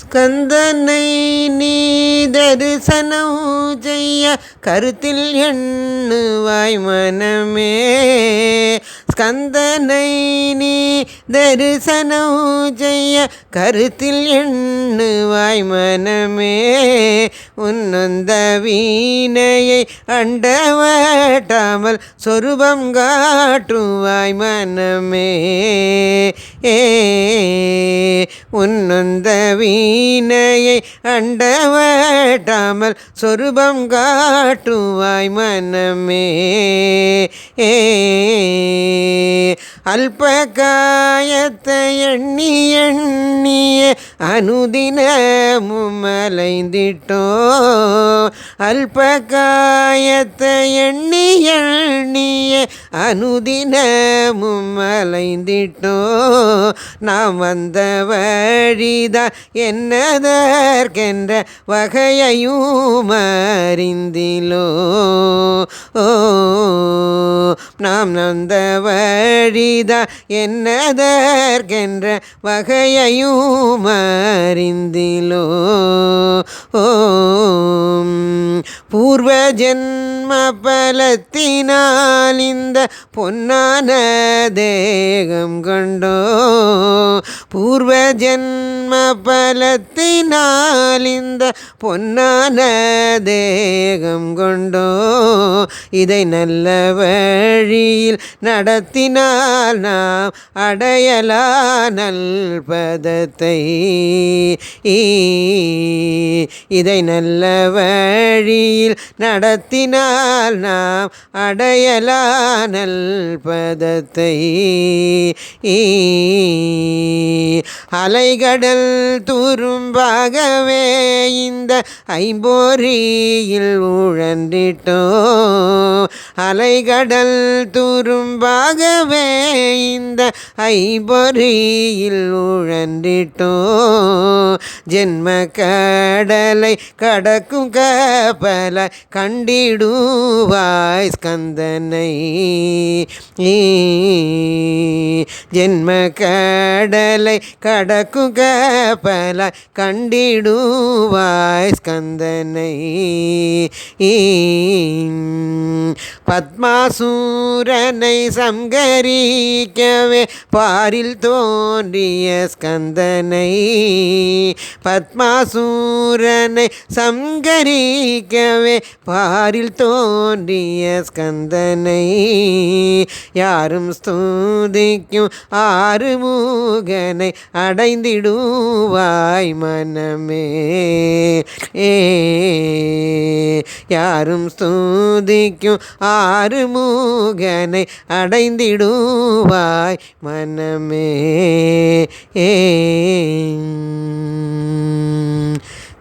ஸ்கந்தனை நீ தரிசனம் செய்ய கருத்தில் எண்ணுவாய் மனமே. ஸ்கந்தனை நீ தரிசனம் செய்ய கருத்தில் எண்ணுவாய் மனமே. உன்னொந்த வீணையை அண்டவட்டாமல் சொருபம் காட்டுவாய் மனமே. ஏ உன்னொந்த வீணையை அண்டவட்டாமல் சொருபம் காட்டுவாய் மனமே. ஏ அல்பகாயத்தை எண்ணி எண்ணிய அனுதினமும் அலைந்திட்டோ அல்பகாயத்தை எண்ணி எண்ணிய அனுதினமும் அலைந்திட்டோ நாம் வந்த வழிதான் என்னதற்கென்ற வகையையும் அறிந்திலோ. நாம் நந்த வழிதா என்னதற்கென்ற வகையையும் அறிந்திலோ ஓம் பூர்வ ஜென்ம பலத்தினால் இந்த பொன்னான தேகம் கொண்டோ. பூர்வ ஜென்ம பலத்தினால் இந்த பொன்னான தேகம் கொண்டோ. இதை நல்ல வழியில் நடத்தினால் நாம் அடையலா நல்பதத்தை இதை நல்ல வழியில் நடத்தினால் நாம் அடையலானல் பதத்தை அலைகடல் துரும்பாகவே இந்த ஐம்போரியில் உழந்திட்டோ அலைகடல் துரும்பாகவே இந்த ஐம்பொறியில் உழந்திட்டோ ஜென்ம கடலை கடக்கும் கப்பல கண்டிடுவாய் ஸ்கந்தனை. ஜென்ம கடலை கடக்குக பல கண்டிடுவாய் ஸ்கந்தனை. பத்மாசூரனை சங்கரிக்கவே பாரில் தோன்றிய ஸ்கந்தனை. பத்மாசூரனை சங்கரிக்கவே பாரில் தோன்றிய ஸ்கந்தனை. யாரும் ஸ்தூதிக்கும் ஆறுமுகனை அடைந்திடுவாய் மனமே. ஏ யாரும் ஸ்தூதிக்கும் ஆறுமுகனை அடைந்திடுவாய் மனமே. ஏ.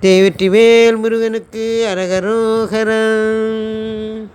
தேவற்றிவேல் முருகனுக்கு அரகரோகரம்